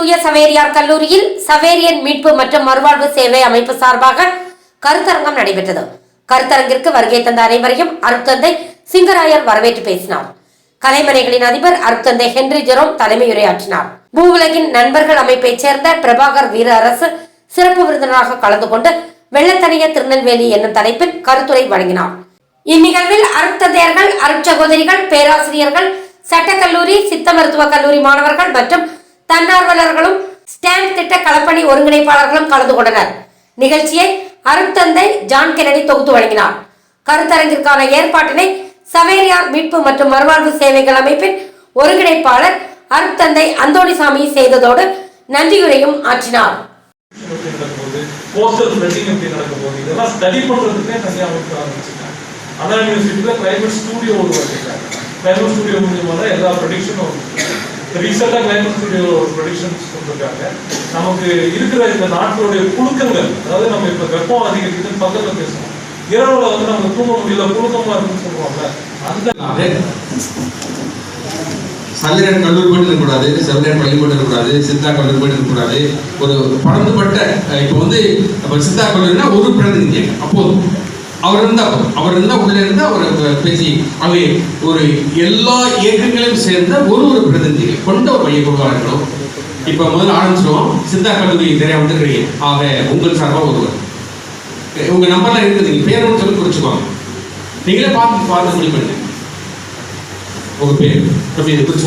தூய சவேரியார் கல்லூரியில் சவேரியன் மீட்பு மற்றும் மறுவாழ்வு சேவை அமைப்பு சார்பாக கருத்தரங்கம் நடைபெற்றது. கருத்தரங்கிற்கு வருகை தந்த அனைவரையும் அருட்தந்தை சிங்கராயர் வரவேற்று பேசினார். கலைமனைகளின் அதிபர் அருட்தந்தை ஹென்றி ஜெரோம் தலைமையுரையாற்றினார். பூவுலகின் நண்பர்கள் அமைப்பைச் சேர்ந்த பிரபாகர் வீர அரசு சிறப்பு விருந்தினராக கலந்து கொண்டு வெள்ளத்தனிய திருநெல்வேலி என்னும் தலைப்பில் கருத்துரை வழங்கினார். இந்நிகழ்வில் அருட்தந்தையர்கள் அருட்சகோதரிகள் பேராசிரியர்கள் சட்டக்கல்லூரி சித்த மருத்துவக் கல்லூரி மாணவர்கள் மற்றும் தன்னார்வலர்களும் ஸ்டாண்ட் திட்ட களப்பணி ஒருங்கிணைப்பாளர்களும் கலந்து கொண்டனர். நிகழ்ச்சியை அருட்தந்தை ஜான் கெனடி தொகுத்து வழங்கினார். கருத்தரங்கிற்கான ஏற்பாட்டினை சவேரியார் மீட்பு மற்றும் மறுவாழ்வு சேவைகள் அமைப்பின் ஒருங்கிணைப்பாளர் அருட்தந்தை அந்தோணிசாமி செய்ததோடு நன்றியுரையும் ஆற்றினார். எப்படி நடக்கும்போது போஸ்டர் பிரிண்டிங் எப்படி இதெல்லாம் ஸ்டடி பண்றதுக்கே தனியாக அமைப்பு ஆரம்பிச்சிருக்காங்க. அண்ணா யூனிவர்சிட்டியில் கிளைமேட் ஸ்டூடியோ உருவாக்கிருக்காங்க கிளைமேட் ஸ்டூடியோ மூலியமாக தான் எல்லா ப்ரொடிக்ஷனும் ரீசெண்டாக கிளைமேட் ஸ்டூடியோ ப்ரொடிக்ஷன்ஸ் கொடுத்துருக்காங்க நமக்கு இருக்கிற இந்த நாட்டினுடைய புழுக்கங்கள் அதாவது நம்ம இப்போ வெப்பம் அதிகரிக்குதுன்னு பக்கத்தில் பேசணும் இரவுல வந்து நம்ம தூங்க முடியல புழுக்கமா இருக்குன்னு சொல்லுவாங்க அந்த சந்திரன் சல்லிரன் கல்லூரி போயிட்டு இருக்கக்கூடாது செவிலியன் பள்ளி போயிட்டு இருக்கக்கூடாது சித்தா கல்லூரி போயிட்டு இருக்கக்கூடாது. ஒரு பறந்துபட்ட இப்போ வந்து இப்போ சித்தா கல்லூரினா ஒரு பிரதிநிதி அப்போது அவர் இருந்தா அவர் இருந்தா உள்ள இருந்து அவர் பேசி அவை ஒரு எல்லா இயக்கங்களையும் சேர்ந்த ஒரு ஒரு பிரதிநிதிகள் கொண்ட ஒரு மைய குழுவாக இப்போ முதல்ல ஆரம்பிச்சிடுவோம் சித்தா கல்லூரி நிறைய வந்துருக்கிறீங்க. ஆக உங்கள் சார்பாக ஒருவர். உங்க நம்பர்லாம் இருக்குது. நீங்க பேர் சொல்லி குறிச்சுக்கோங்க. நீங்களே பார்த்து பார்த்து முடிவு பண்ணுங்க. உங்க பேர்? அப்படி குறிச்சு